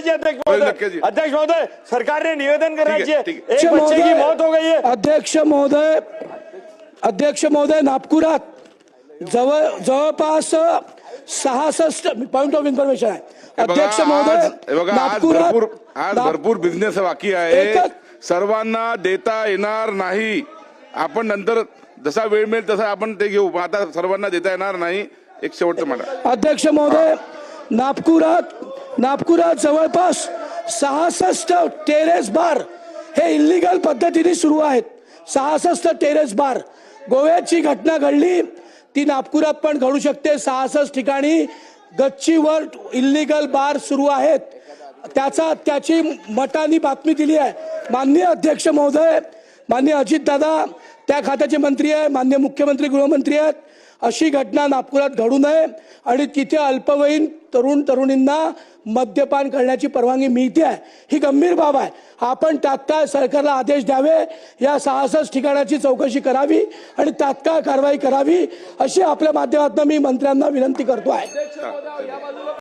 जी अध्यक्ष महोदय. अध्यक्ष महोदय सरकार ने निवेदन करना ठीक है, चाहिए ठीक एक बच्चे की मौत हो गई है. अध्यक्ष महोदय अध्यक्ष महोदय नागपुरात जवळ जवळपास सहासष्ट पॉइंट ऑफ इन्फॉर्मेशन आहे. हे बघा, अध्यक्ष महोदय हे बघा आज भरपूर आज नाग- भरपूर बिझनेस बाकी आहे. सर्वांना देता येणार नाही. आपण नंतर जसा वेळ मिळेल तसा आपण ते घेऊ. आता सर्वांना देता येणार नाही. एक शेवटचं म्हणा अध्यक्ष महोदय नागपुरात नागपुरात जवळपास सहासष्ट टेरेस बार हे इलिगल पद्धतीने सुरू आहेत. सहासष्ट टेरेस बार. गोव्याची घटना घडली ती नागपुरात पण घडू शकते. सहासष्ट ठिकाणी गच्चीवर इलिगल बार सुरू आहेत. त्याचा त्याची मटानी बातमी दिली आहे. माननीय अध्यक्ष महोदय माननीय अजितदादा त्या खात्याचे मंत्री आहे मान्य मुख्यमंत्री गृहमंत्री आहेत. अशी घटना नागपुरात घडू नये आणि तिथे अल्पवयीन तरुण तरुणींना मद्यपान करण्याची परवानगी मिळते आहे. ही गंभीर बाब आहे. आपण तात्काळ सरकारला आदेश द्यावे या सहासष्ट ठिकाणाची चौकशी करावी आणि तात्काळ कारवाई करावी अशी आपल्या माध्यमातून मी मंत्र्यांना विनंती करतो आहे.